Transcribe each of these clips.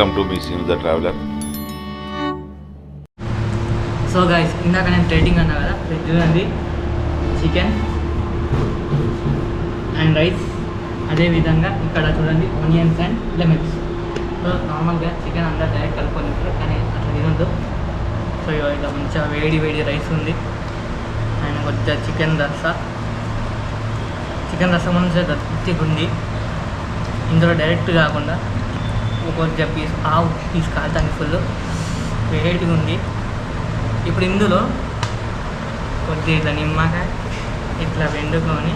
Welcome to me Sean the traveller so guys ఇందాక నేను trading అన్నా కదా చూడండి. చికెన్ అండ్ రైస్ అదేవిధంగా ఇక్కడ చూడండి ఆనియన్స్ అండ్ లెమన్స్ సో నార్మల్గా చికెన్ అంతా డైరెక్ట్ కలుపుకొని కానీ అట్లా తినద్దు. సో ఇట్లా మంచిగా వేడి వేడి రైస్ ఉంది. అండ్ కొద్దిగా చికెన్ రసా. చికెన్ రసం మంచిగా గట్టిగా ఉంది ఇందులో డైరెక్ట్ కాకుండా ఒక కొద్దిగా పీస్ ఆవు పీస్ కాలుతానికి ఫుల్ వేడిగా ఉంది. ఇప్పుడు ఇందులో కొద్ది ఇట్లా నిమ్మకాయ ఇట్లా వెండుకొని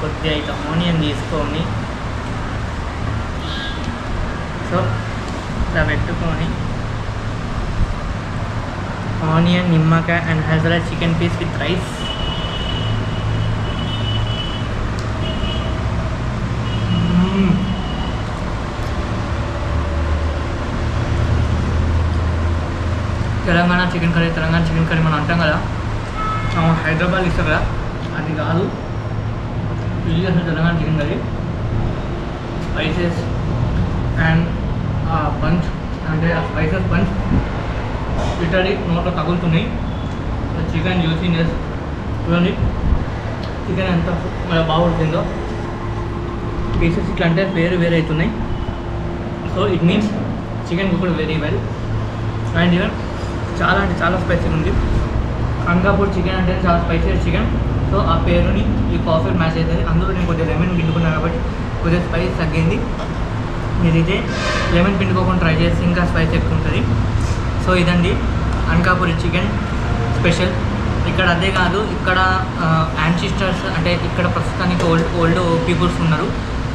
కొద్దిగా ఇట్లా ఆనియన్ తీసుకొని సో ఇట్లా పెట్టుకొని ఆనియన్ నిమ్మకాయ and has chicken piece with rice. Telangana chicken curry Telangana chicken curry మనం అంటాం కదా ఆ, హైదరాబాద్ ఇస్తారు కదా అది కాదు ఇది అసలు Telangana chicken curry spices and punch అంటే ఆ స్పైసెస్ పంచ్ ఇటరీ నోట్లో తగులుతున్నాయి చికెన్ జ్యూసీనెస్ చూడండి చికెన్ ఎంత బాగుంటుందో పీసెస్ ఇట్లా అంటే వేరు వేరు అవుతున్నాయి so it means chicken cooked very well and even చాలా అంటే చాలా స్పైసీగా ఉంది. అంగాపూర్ చికెన్ అంటే చాలా స్పైసీ చికెన్ సో ఆ పేరుని ఈ కాఫీ మ్యాచ్ అవుతుంది అందులో నేను కొద్దిగా లెమన్ పిండుకున్నాను కాబట్టి కొద్దిగా స్పైస్ తగ్గింది. మీరు లెమన్ పిండుకోకుండా ట్రై చేసి ఇంకా స్పైస్ ఎక్కువ ఉంటుంది. సో ఇదండి అనకాపూరి చికెన్ స్పెషల్ ఇక్కడ అదే కాదు ఇక్కడ యాన్సిస్టర్స్ అంటే ఇక్కడ ప్రస్తుతానికి ఓల్డ్ ఓల్డ్ పీపుల్స్ ఉన్నారు.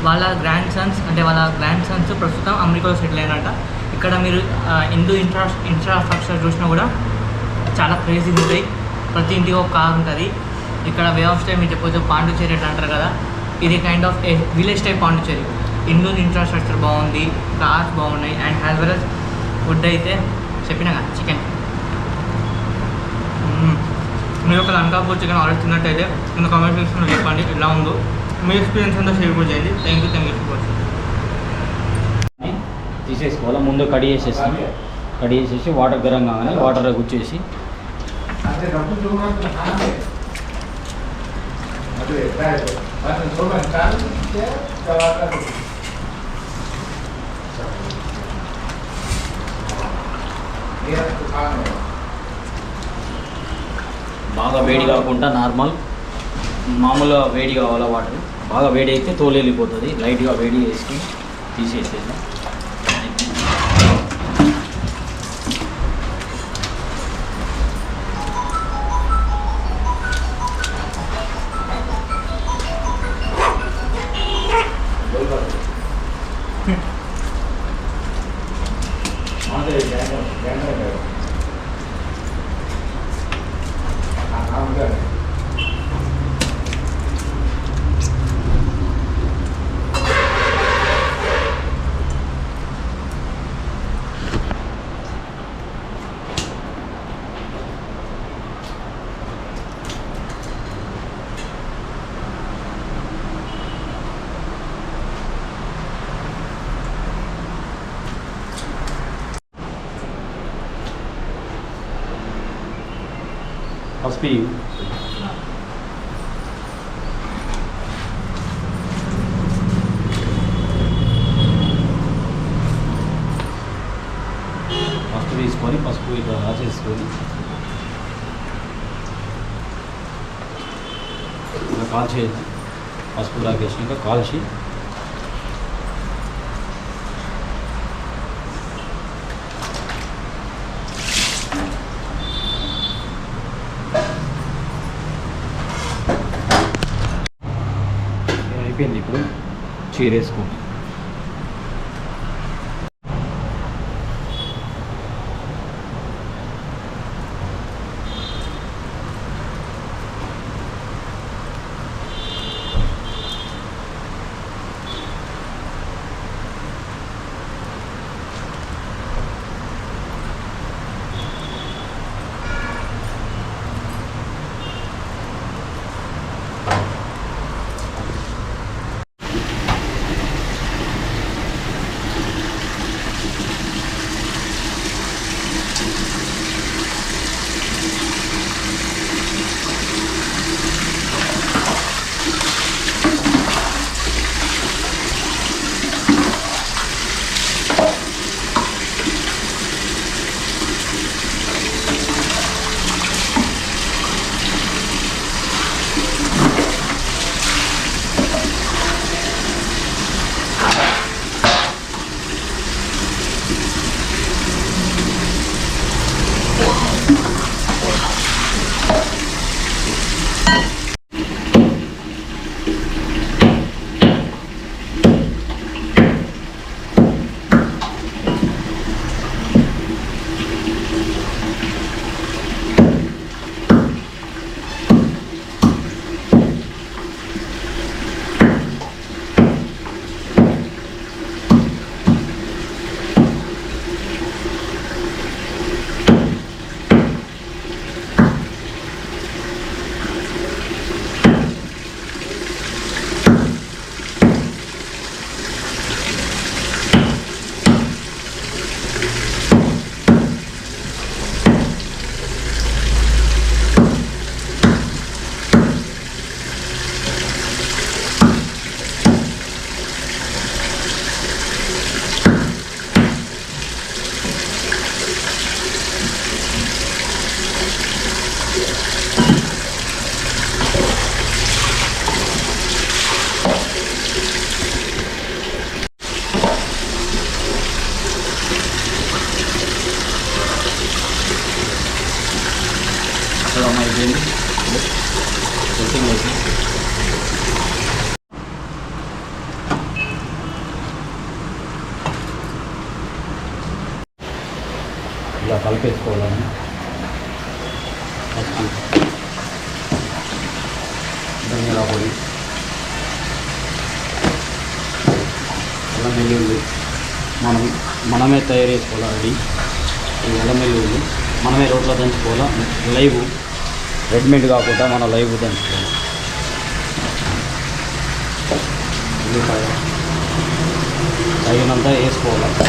వాళ్ళ గ్రాండ్ సన్స్ అంటే వాళ్ళ గ్రాండ్ సన్స్ ప్రస్తుతం అమెరికాలో సెటిల్ అయినట్ట ఇక్కడ మీరు హిందూ ఇన్ఫ్రా ఇన్ఫ్రాస్ట్రక్చర్ చూసినా కూడా చాలా క్రేజీ ఉంటాయి. ప్రతి ఇంటికి ఒక కార్ ఉంటుంది. ఇక్కడ వే ఆఫ్ స్టే మీరు చెప్పొచ్చు పాండుచేరి అట్లా అంటారు కదా. ఇది kind of village type Pondicherry Hindu infrastructure బాగుంది కార్స్ బాగున్నాయి and as well as food అయితే చెప్పిన కదా చికెన్ మీరు ఒక అనకాపూర్ చికెన్ ఆర్డర్ తిన్నట్టయితే కింద కామెంట్ సెక్షన్లో చెప్పండి ఎలా ఉందో. మీ ఎక్స్పీరియన్స్ అంతా షేర్ కూడా చేయండి. Thank you thank you so much తీసేసుకోవాలి ముందు కడి చేసేసి కడి చేసేసి వాటర్ గరం కాగానే వాటర్ గుచ్చేసి. బాగా వేడి కాకుండా నార్మల్. మామూలుగా వేడి కావాలా వాటర్. బాగా వేడి అయితే తోలు వెళ్ళిపోతుంది లైట్గా వేడి వేసుకుని తీసేసేది పసుపు పసుపు తీసుకొని పసుపు ఇట్లా రాసేసుకొని ఇలా కాల్చేది పసుపు రాకేసినాక కాల్చి सीरीज़ को చీరేసుకోండి మిక్సింగ్ వేసి ఇలా కలిపేసుకోవాలని ఫస్ట్ ధనియాల పొడి అల్లం వెల్లుల్లి మనం మనమే తయారు చేసుకోవాలి రెడీ? ఈ అల్లం వెల్లుల్లి మనమే రోట్లో దంచుకోవాలా లైవ్ రెడీమేడ్ కాకుండా మన లైవ్ దంచుకోవాలి ఉల్లిపాయ. తగినంత వేసుకోవాలి.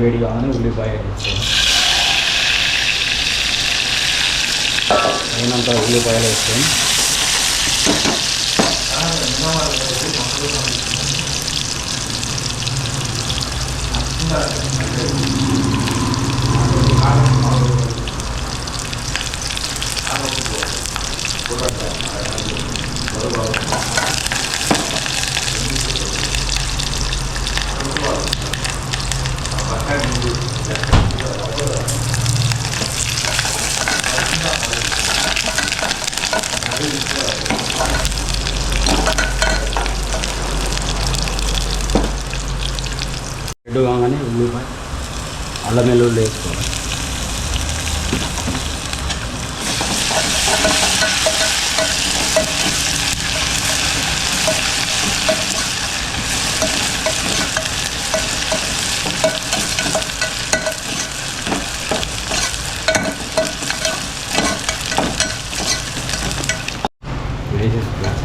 వేడి కాగానే ఉల్లిపాయ వేసుకోవాలి అయినంత ఉల్లిపాయలు వేసుకొని రెడ్ కాగానే ఉల్లిపాయ అల్లం వెల్లుల్లి వేసుకోవాలి వేసేసుకోవాలి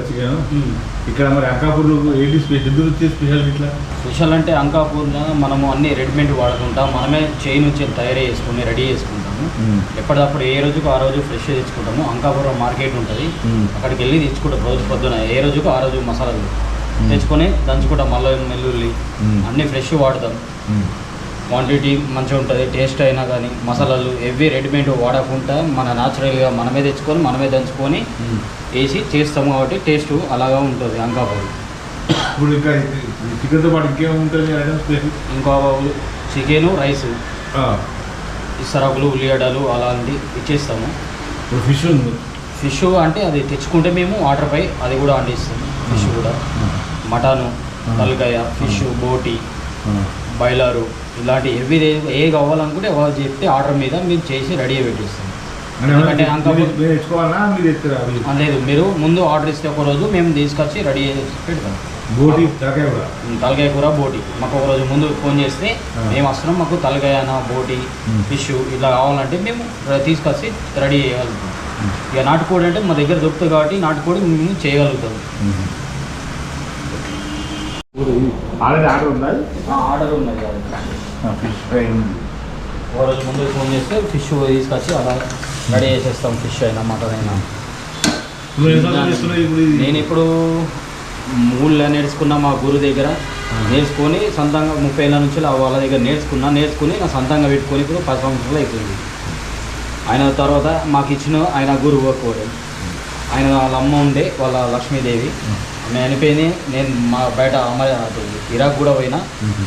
చికెన్ ఇక్కడ మరి అంకాపూర్లో ఏంటి స్పెషల్ ఎందుకు వచ్చే స్పెషల్ ఇట్లా? స్పెషల్ అంటే అంకాపూర్లో మనము అన్ని రెడీమేడ్ వాడుకుంటాం. మనమే చేయి నుంచి తయారు చేసుకుని రెడీ చేసుకుంటాము. ఎప్పటికప్పుడు ఏ రోజుకు ఆ రోజు ఫ్రెష్ తెచ్చుకుంటాము. అంకాపురం మార్కెట్ ఉంటుంది. అక్కడికి వెళ్ళి తెచ్చుకుంటాం రోజు పొద్దున ఏ రోజుకు ఆ రోజు మసాలాలు. తెచ్చుకొని దంచుకుంటాం. అల్లం వెల్లుల్లి అన్ని ఫ్రెష్ వాడతాం. క్వాంటిటీ మంచిగా ఉంటుంది టేస్ట్ అయినా కానీ మసాలాలు ఎవ్వి రెడీమేడ్ వాడకుండా మన న్యాచురల్గా మనమే తెచ్చుకొని మనమే దంచుకొని వేసి చేస్తాము కాబట్టి టేస్ట్ అలాగా ఉంటుంది అంకాపూర్. ఇప్పుడు ఇంకా చికెన్తో పాటు ఇంకేముంటుంది ఐటమ్ స్పెషల్ ఇంకో చికెను రైస్. ఇసరాకులు ఉల్లిగడ్డలు అలాంటివి ఇచ్చేస్తాము. ఇప్పుడు ఫిష్ ఉంది. ఫిష్ అంటే అది తెచ్చుకుంటే మేము వాటర్పై అది కూడా వండిస్తాము. ఫిష్ కూడా. మటను తలకాయ ఫిష్ బోటి. బాయిలరు ఇలాంటి ఎవి ఏ కావాలనుకుంటే అవి చెప్తే ఆర్డర్ మీద మేము చేసి రెడీ పెట్టిస్తాం. అంటే ఎందుకంటే లేదు. మీరు ముందు ఆర్డర్ ఇస్తే ఒక రోజు మేము తీసుకొచ్చి రెడీ చేసి పెడతాం. బోటి తలకాయ కూడా తలకాయ కూర బోటి. మాకు ఒక రోజు ముందు ఫోన్ చేస్తే. మేము వస్తున్నాం మాకు తలకాయ అన్న బోటి. ఫిష్ ఇలా కావాలంటే మేము తీసుకొచ్చి రెడీ చేయగలుగుతాం ఇక నాటుకోడి అంటే మా దగ్గర దొరుకుతుంది కాబట్టి నాటుకోడి మేము చేయగలుగుతాం. ఆల్రెడీ ఆర్డర్ ఉందా? ఆర్డర్ ఉన్నది అది ఫిష్ ఫ్రై ఉంది. ఒక రోజు ముందు ఫోన్ చేస్తే ఫిష్ తీసుకొచ్చి అలా రెడీ చేసేస్తాం ఫిష్ అయినా మటన్ అయినా? నేను ఇప్పుడు మూడులో నేర్చుకున్న మా గురు దగ్గర. నేర్చుకొని సొంతంగా ముప్పై ఏళ్ళ నుంచి అలా వాళ్ళ దగ్గర నేర్చుకున్నా నేర్చుకుని నా సొంతంగా పెట్టుకొని ఇప్పుడు పది సంవత్సరాలు అయిపోయింది. ఆయన తర్వాత మాకు ఇచ్చిన ఆయన గురువు కూడా ఆయన వాళ్ళ అమ్మ ఉండే వాళ్ళ లక్ష్మీదేవి. ఆమె చనిపోయింది నేను మా బయట ఇరాక్ కూడా పోయినా.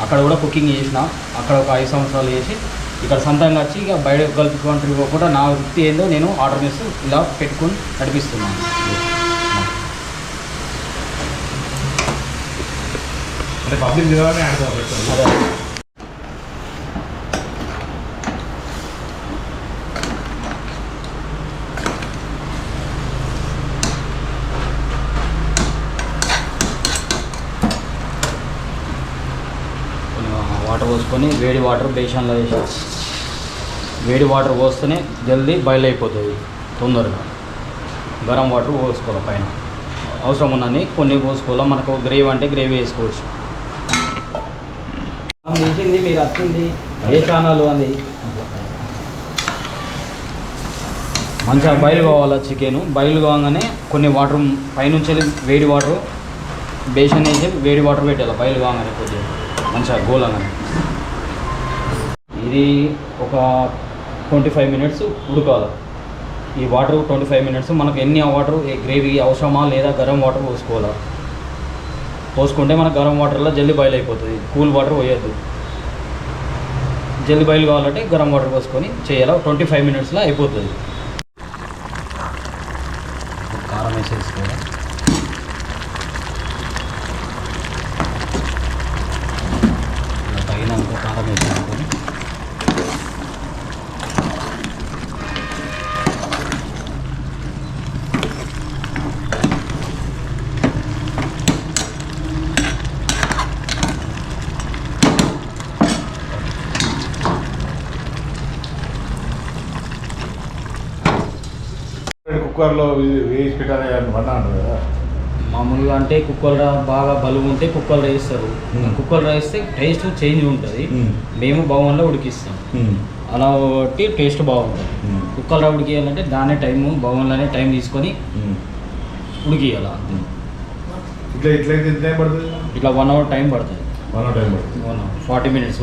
అక్కడ కూడా కుకింగ్ చేసిన. అక్కడ ఒక ఐదు సంవత్సరాలు చేసి ఇక్కడ సొంతంగా వచ్చి ఇక బయట గల్ఫ్ కంట్రీ కూడా నా వృత్తి ఏందో నేను ఆర్డర్ చేస్తూ ఇలా పెట్టుకొని నడిపిస్తున్నాను. అంటే పబ్లిక్ తినాలని ఆడతాం పెట్టాలి అదే కొంచెం పోసుకొని వేడి వాటర్ బేషన్లో వేసి వేడి వాటర్ పోస్తేనే జల్దీ బాయిల్ అయిపోతుంది తొందరగా. గరం వాటర్ పోసుకోవాలి పైన. అవసరం ఉన్నని కొన్ని పోసుకోవాలి. మనకు గ్రేవీ అంటే గ్రేవీ వేసుకోవచ్చు. తెలిసింది మీరు వచ్చింది ఏ ఛానల్ అంది? మంచిగా బయలు కావాలి చికెన్? బయలు కాగానే కొన్ని వాటర్ పైనుంచి వేడి వాటర్ బేషన్ వేసి వేడి వాటర్ పెట్టాలి. బయలు కాగానే కొద్దిగా మంచిగా గోలంగానే. ఇది ఒక ట్వంటీ ఫైవ్ మినిట్స్ ఉడకాలి. ఈ వాటర్ ట్వంటీ ఫైవ్ మినిట్స్ మనకు ఎన్ని వాటర్ ఏ గ్రేవీ అవసరమా లేదా గరం వాటర్ పోసుకోవాలా? పోసుకుంటే మనకు గరం వాటర్లో జల్దీ బాయిల్ అయిపోతుంది. కూల్ వాటర్ పోయొద్దు. జల్దీ బాయిల్ కావాలంటే గరం వాటర్ పోసుకొని చేయాలి? ట్వంటీ ఫైవ్ మినిట్స్లో అయిపోతుంది. కారం వేసేసుకోవాలి ఇలా తగినంత కారం వేసేసుకొని కుక్కర్లో ఇది వేసి పెట్టాలి అని వన్నా అంటారు కదా. మామూలుగా అంటే కుక్కర్ బాగా బలుగు ఉంటే కుక్కర్ వేస్తారు. కుక్కర్ వేస్తే టేస్ట్ చేంజ్ ఉంటుంది. మేము బౌన్లో ఉడికిస్తాం. అలా ఒకటి టేస్ట్ బాగుంటుంది. కుక్కర్లో ఉడికియాలంటే దానే టైము బౌన్లోనే టైం తీసుకొని ఉడికియాలి. ఇట్లా ఎంత టైం పడుతుంది? ఇట్లా వన్ అవర్ టైం పడుతుంది. వన్ టైం పడుతుంది. One forty minutes.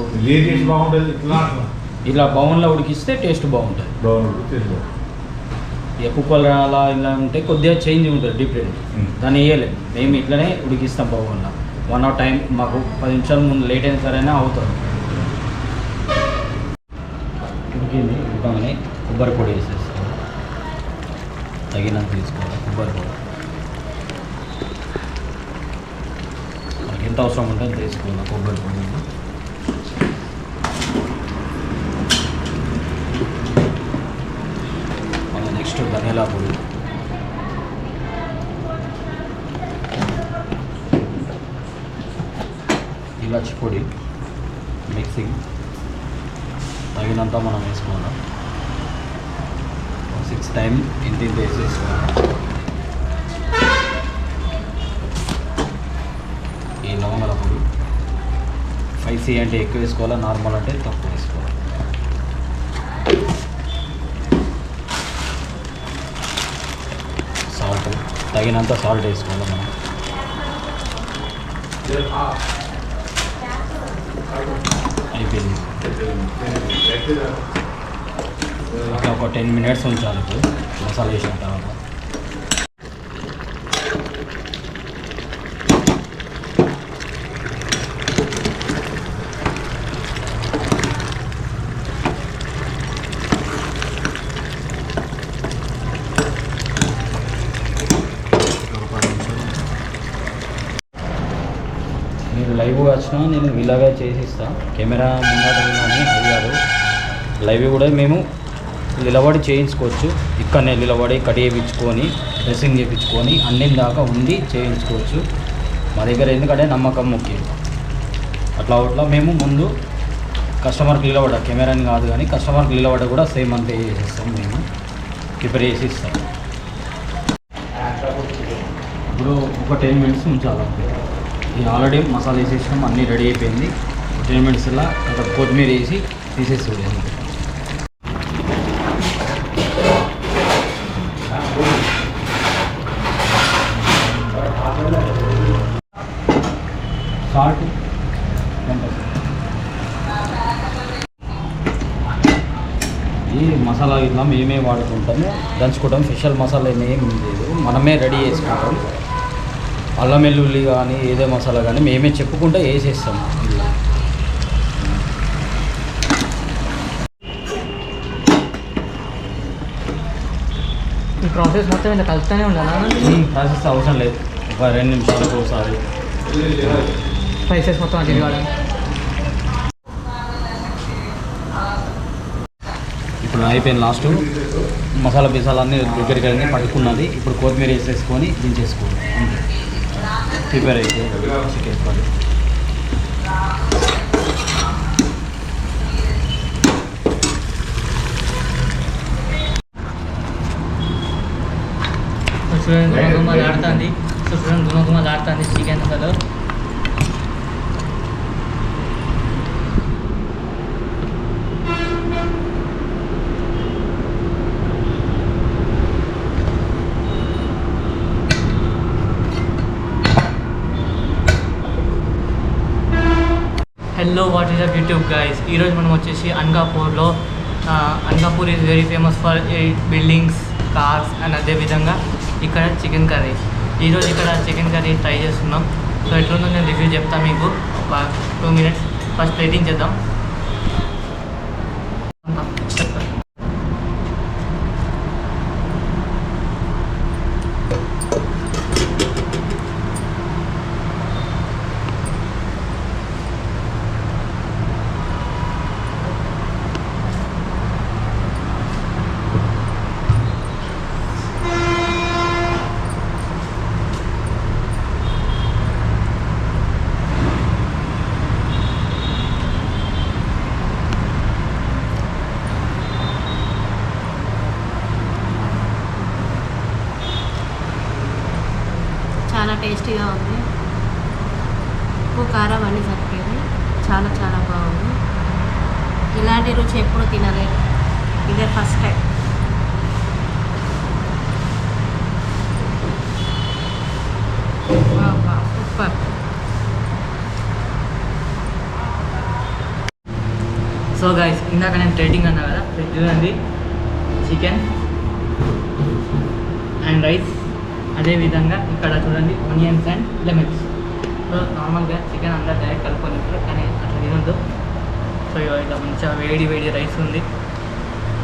బాగుంటుంది ఇట్లా అట్లా ఇలా బౌన్లో ఉడికిస్తే టేస్ట్ బాగుంటుంది. ఇక కుక్కర్ అలా ఇలా ఉంటే కొద్దిగా చేంజ్ ఉంటుంది డిఫరెంట్ Hmm. దాన్ని వేయలేము మేము ఇట్లనే ఉడికిస్తాం బౌన్లో వన్ అవర్ టైం మాకు పది నిమిషాల ముందు లేట్ అయిన సరైనా అవుతుంది ఉడికింది ఉడకగానే కొబ్బరి పొడి వేసేస్తాం. తగినంత తీసుకోవాలి కొబ్బరి పొడి. మనకి ఎంత అవసరం ఉంటే తీసుకోవాలి కొబ్బరి పొడి. నెక్స్ట్ ధనియాల పొడి ఇలాచి పొడి మిక్సింగ్ తగినంత మనం వేసుకోవాలి. సిక్స్ టైం ఇంత ఇంత వేసేసుకోవాలి. ఈ లవంగల పొడి. స్పైసీ అంటే ఎక్కువ వేసుకోవాలా? నార్మల్ అంటే తక్కువ వేసుకోవాలి సాల్ట్ తగినంత సాల్ట్ వేసుకోవాలి మనం. అయిపోయింది. ఒక టెన్ మినిట్స్ ఉంచాలి ఇప్పుడు. మసాలా వేసిన తర్వాత ఒక పది నిమిషాలు మీరు లైవ్గా వచ్చినా నేను ఇలాగే చేసిస్తా. కెమెరా ముందట కానీ అది కాదు లైవ్ కూడా మేము నిలబడి చేయించుకోవచ్చు. ఇక్కడనే నిలబడి కట్ వేయించుకొని డ్రెస్సింగ్ చేయించుకొని అన్ని దాకా ఉండి చేయించుకోవచ్చు. మా దగ్గర ఎందుకంటే నమ్మకం ముఖ్యం. అట్లా అట్లా మేము ముందు కస్టమర్కి నిలబడ కెమెరాని కాదు కానీ కస్టమర్కి నిలబడ కూడా సేమ్ అంతే చేసేస్తాం మేము. ప్రిపేర్ చేసి ఇస్తాం ఇప్పుడు ఒక టెన్ మినిట్స్ ఉంచాలి ఇది ఆల్రెడీ మసాలా వేసేసినాం అన్నీ రెడీ అయిపోయింది. టెన్ మినిట్స్లో ఒక కొత్తిమీర వేసి తీసేస్తుంది సాల్ట్ ఈ మసాలా ఇట్లా మేమే వాడుకుంటాము. దంచుకుంటాం స్పెషల్ మసాలా ఏం లేదు. మనమే రెడీ చేసుకుంటాం. అల్లం వెల్లుల్లి కానీ ఏదే మసాలా కానీ మేమే చెప్పుకుంటే వేసేస్తాం. ప్రాసెస్ మొత్తం ఇలా కలుపుతూనే ఉండాలా? ప్రాసెస్ అవసరం లేదు. ఒక రెండు నిమిషాలకు ఒకసారి. స్పైసెస్ మొత్తం అది ఇప్పుడు అయిపోయింది లాస్ట్ మసాలా పిసాలు అన్నీ దగ్గరికి అన్నీ పట్టుకున్నది. ఇప్పుడు కొత్తిమీర వేసేసుకొని దించేసుకోవాలి అంతే ప్రిపేర్ అయితే చికెన్ చూడండి గుమగుమ ఆడుతుంది. సో చూడండి గుమగుమ ఆడుతుంది చికెన్ అసలు hello what is up YouTube guys ఈరోజు మనం వచ్చేసి అన్గాపూర్లో Anakapur is very famous for buildings cars and అదేవిధంగా ఇక్కడ చికెన్ కర్రీ. ఈరోజు ఇక్కడ చికెన్ కర్రీ ట్రై చేస్తున్నాం. సో ఎట్లుందో నేను రివ్యూ చెప్తాను మీకు. ఒక టూ మినిట్స్. ఫస్ట్ ప్లేటింగ్ చేద్దాం చాలా టేస్టీగా ఉంది. ఉప్పు కారం అన్నీ సరిపోయింది చాలా చాలా బాగుంది. ఇలాంటి రుచి ఎప్పుడు తినలేదు. ఇదే first time. Super. So guys ఇందాక నేను ట్రేడింగ్ అన్నా కదా చూడండి. చికెన్ అండ్ రైస్ అదేవిధంగా ఇక్కడ చూడండి ఆనియన్స్ అండ్ లెమన్స్ సో నార్మల్గా చికెన్ అందరు డైరెక్ట్ కలుపుకొని కానీ అట్లా తినొద్దు. సో ఇలా ఇట్లా మంచిగా వేడి వేడి రైస్ ఉంది.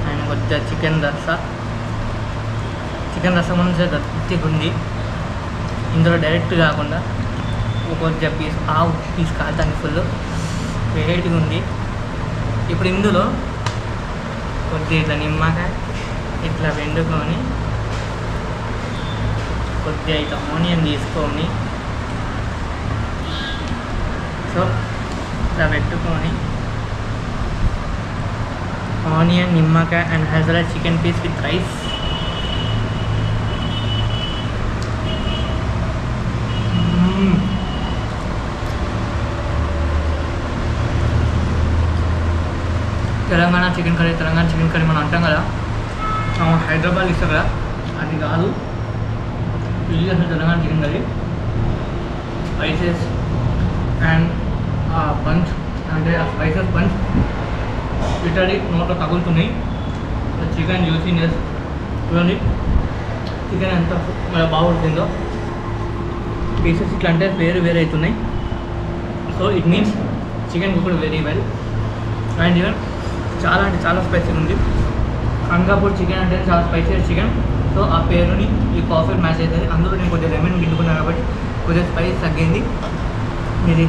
అండ్ కొద్దిగా చికెన్ రస. చికెన్ రసం మంచిగా గట్టిగా ఉంది. ఇందులో డైరెక్ట్ కాకుండా కొద్దిగా పీస్ ఆవు పీస్ కాలుతానికి ఫుల్ వేడిగా ఉంది. ఇప్పుడు ఇందులో కొద్దిగా ఇట్లా నిమ్మకాయ ఇట్లా వెండుకొని కొద్దిగా ఇట్లా ఆనియన్ తీసుకొని సో ఇట్లా పెట్టుకొని ఆనియన్ నిమ్మకాయ and has chicken piece with rice. Telangana chicken curry Telangana chicken curry మనం అంటాం కదా. ఆ, హైదరాబాద్ ఇస్తాం కదా. అది కాదు. ఇది అసలు తెలంగాణ చికెన్ స్పైసెస్ అండ్ ఆ పంచ్ అంటే ఆ స్పైసెస్ పంచ్ ఇటరీ నోట్లో తగులుతున్నాయి చికెన్ జ్యూసీనెస్ చూడండి చికెన్ ఎంత బాగుంటుందో పీసెస్ ఇట్లా అంటే వేరు వేరే అవుతున్నాయి. So it means chicken cooked very well and even చాలా అంటే చాలా స్పైసీ ఉంది. అంగాపూర్ చికెన్ అంటే చాలా స్పైసీ చికెన్ సో ఆ పేరుని ఈ కాఫీ మ్యాచ్ అవుతుంది అందులో నేను కొద్దిగా లెమన్ పిండుకున్నాను కాబట్టి కొద్దిగా స్పైస్ తగ్గింది. మీరు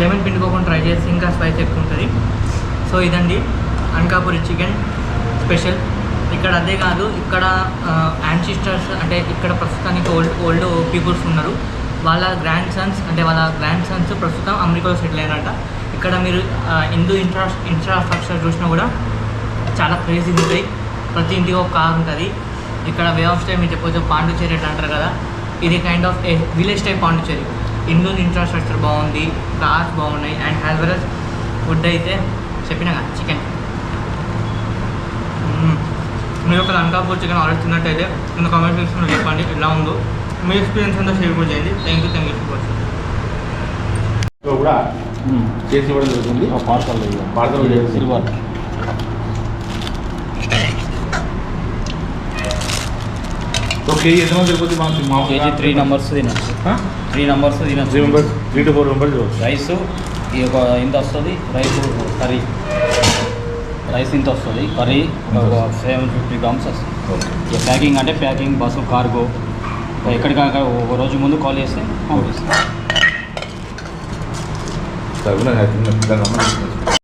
లెమన్ పిండుకోకుండా ట్రై చేస్తే ఇంకా స్పైస్ ఎక్కువ ఉంటుంది. సో ఇదండి అనకాపురి చికెన్ స్పెషల్. ఇక్కడ అదే కాదు ఇక్కడ యాన్సిస్టర్స్ అంటే ఇక్కడ ప్రస్తుతానికి ఓల్డ్ ఓల్డ్ పీపుల్స్ ఉన్నారు. వాళ్ళ గ్రాండ్ సన్స్ అంటే వాళ్ళ గ్రాండ్ సన్స్ ప్రస్తుతం అమెరికాలో సెటిల్ అయినారంట ఇక్కడ మీరు హిందూ ఇన్ఫ్రా ఇన్ఫ్రాస్ట్రక్చర్ చూసినా కూడా చాలా క్రేజీ ఉంటాయి. ప్రతి ఇంటికి ఒక కార్ ఉంటుంది. ఇక్కడ వే ఆఫ్ స్టైల్ మీరు చెప్పొచ్చు పాండుచేరి అట్లా అంటారు కదా ఇది kind of village type Pondicherry Indo infrastructure బాగుంది కార్స్ బాగున్నాయి and as well as food అయితే చెప్పిన కదా చికెన్ మీరు ఒక అనకాపూర్ చికెన్ ఆర్డర్ తిన్నట్టయితే కింద కామెంట్ సెక్షన్లో చెప్పండి ఎలా ఉందో. మీ ఎక్స్పీరియన్స్ అంతా షేర్ కూడా చేయండి. Thank you thank you for కూడా చేసి ఇవ్వడం జరుగుతుంది. పార్సల్ చేసి. సిల్వర్ సో కేజీ ఎంతమంది సరిపోతుంది మాకు? మా కేజీ త్రీ నెంబర్స్ తినచ్చు. త్రీ నెంబర్స్ త్రీ తినచ్చు. Members three to four members rice ఈ ఒక ఇంత వస్తుంది రైస్ కర్రీ రైస్ ఇంత వస్తుంది కర్రీ సెవెన్ ఫిఫ్టీ గ్రామ్స్ వస్తుంది. ఓకే ఇక ప్యాకింగ్ అంటే ప్యాకింగ్ బస్సు కార్గో ఎక్కడికక్కడ ఒక రోజు ముందు కాల్ చేస్తే పంపిస్తాం.